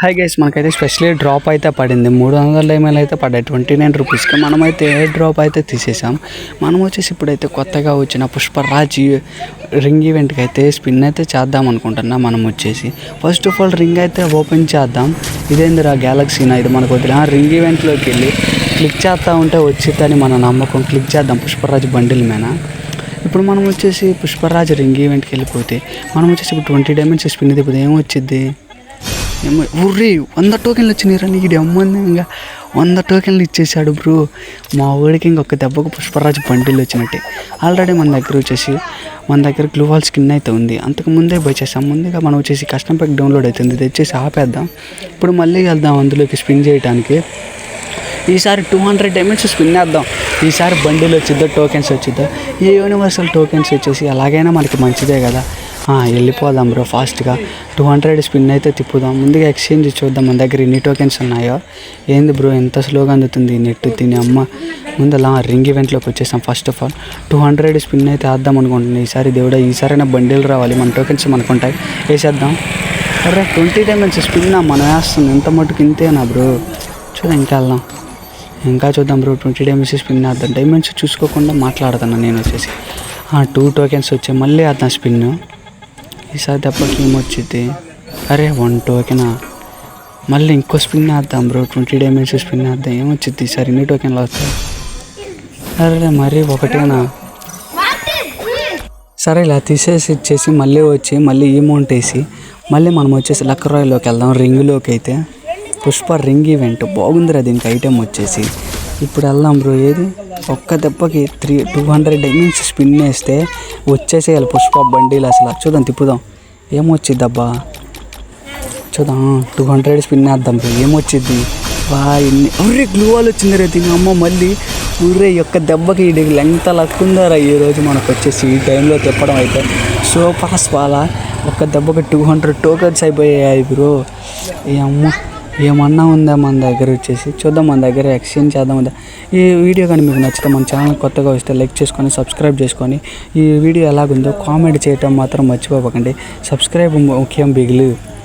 Hi guys మనకైతే specially drop అయితే పడింది. మూడు వందల ఎంఎల్ అయితే పడ్డాయి. ట్వంటీ నైన్ రూపీస్కి మనమైతే ఏ డ్రాప్ అయితే తీసేసాం. మనం వచ్చేసి ఇప్పుడైతే కొత్తగా వచ్చిన పుష్పరాజ్ రింగ్ ఈవెంట్కి అయితే స్పిన్ అయితే చేద్దాం అనుకుంటున్నా మనం వచ్చేసి. ఫస్ట్ ఆఫ్ ఆల్ రింగ్ అయితే ఓపెన్ చేద్దాం. ఇదేందిరా గ్యాలక్సీనా ఇది మనకు వదిలే. రింగ్ ఈవెంట్లోకి వెళ్ళి క్లిక్ చేస్తా ఉంటే వచ్చిద్దని మన నమ్మకం. క్లిక్ చేద్దాం. పుష్పరాజ్ బండిల్ మీద ఇప్పుడు మనం వచ్చేసి పుష్పరాజ్ రింగ్ ఈవెంట్కి వెళ్ళిపోతే మనం వచ్చేసి ఇప్పుడు ట్వంటీ డైమండ్స్ స్పిన్ ఇప్పుడు ఏమొచ్చిద్ది ఉర్రే వంద టోకెన్లు వచ్చినాయిరా నీకు ఇంకా. వంద టోకెన్లు ఇచ్చేసాడు బ్రో. మా ఊడికి ఇంకొక దెబ్బకు పుష్పరాజు బండిలు వచ్చినట్టే. ఆల్రెడీ మన దగ్గర వచ్చేసి మన దగ్గర గ్లూవాల్ స్కిన్ అయితే ఉంది. అంతకు ముందే పోయి చేసాం ముందుగా మనం వచ్చేసి కస్టమ్ ప్యాక్ డౌన్లోడ్ అవుతుంది తెచ్చేసి ఆపేద్దాం. ఇప్పుడు మళ్ళీ వెళ్దాం అందులోకి స్పిన్ చేయడానికి ఈసారి టూ హండ్రెడ్ డైమండ్స్ స్పిన్ వేద్దాం ఈసారి బండిలు వచ్చిద్దో టోకెన్స్ వచ్చిద్దో? ఈ యూనివర్సల్ టోకెన్స్ వచ్చేసి ఎలాగైనా మనకి మంచిదే కదా. వెళ్ళిపోదాం బ్రో ఫాస్ట్గా టూ హండ్రెడ్ స్పిన్ అయితే తిప్పుదాం. ముందుగా ఎక్స్చేంజ్ చూద్దాం మన దగ్గర ఎన్ని టోకెన్స్ ఉన్నాయో. ఏంది బ్రో ఎంత స్లోగా అందుతుంది నెట్ తిని అమ్మ. ముందు అలా రింగ్ ఈవెంట్లోకి వచ్చేసాం first of all two hundred spin అయితే వేద్దాం అనుకుంటున్నాను. ఈసారి దేవుడా ఈసారైనా బండిలు రావాలి. మన టోకెన్స్ మనకుంటాయి. వేసేద్దాం. అరే ట్వంటీ డైమండ్స్ స్పిన్ మనం వేస్తుంది. ఎంత మటుకు ఇంతేనా బ్రో చూద్దాం ఇంకా వెళ్దాం. ఇంకా చూద్దాం బ్రో ట్వంటీ డైమండ్స్ స్పిన్ వేద్దాం డైమండ్స్ చూసుకోకుండా మాట్లాడుతున్నాను నేను వచ్చేసి. టూ టోకెన్స్ వచ్చాయి. మళ్ళీ వేద్దాం స్పిన్ ఈసారి దెబ్బకి ఏమొచ్చింది? అరే వన్ టోకెనా మళ్ళీ ఇంకో స్పిన్ ఆడదాం బ్రో ట్వంటీ డైమండ్స్ స్పిన్ వేద్దాం ఏమొచ్చింది ఈసారి? ఎన్ని టోకెన్లు వస్తాయి అరే మరీ ఒకటేనా? సరే ఇలా తీసేసి ఇచ్చేసి మళ్ళీ వచ్చి మళ్ళీ అమౌంట్ వేసి మళ్ళీ మనం వచ్చేసి లక్కరాయిలోకి వెళ్దాం రింగ్లోకి అయితే. పుష్ప రింగ్ ఈవెంట్ బాగుందిరా దీనికి ఐటెం వచ్చేసి. ఇప్పుడు వెళ్దాం బ్రో ఏది? ఒక్క దెబ్బకి three two hundred diamonds spin వేస్తే వచ్చేసేయాలి పుష్ప బండిలు అసలు. చూద్దాం తిప్పుదాం. ఏమొచ్చిద్ది అబ్బా? చూద్దాం టూ హండ్రెడ్ స్పిన్ వేద్దాం బ్రో ఏమొచ్చిద్ది? బా ఎన్ని ఒర్రే గ్లూ వాల్ వచ్చింది రే దీని అమ్మ మళ్ళీ. ఊరే యొక్క దెబ్బకి ఇది లెంగ్త్ లక్కుందారా ఈ రోజు మనకు వచ్చేసి ఈ టైంలో తిప్పడం అయితే. సూపర్ స్పాలా ఒక్క దెబ్బకి టూ హండ్రెడ్ టోకెన్స్ అయిపోయాయి బ్రో. ఏ అమ్మ. ఏమన్నా ఉందా మన దగ్గర వచ్చేసి? చూద్దాం మన దగ్గర ఎక్స్చేంజ్ చేద్దాం ఉందా ఈ వీడియో కానీ మీకు నచ్చితే మన ఛానల్ కొత్తగా వస్తే లైక్ చేసుకొని సబ్స్క్రైబ్ చేసుకొని ఈ వీడియో ఎలాగుందో కామెంట్ చేయటం మాత్రం మర్చిపోకండి. సబ్స్క్రైబ్ ముఖ్యం బిగులు.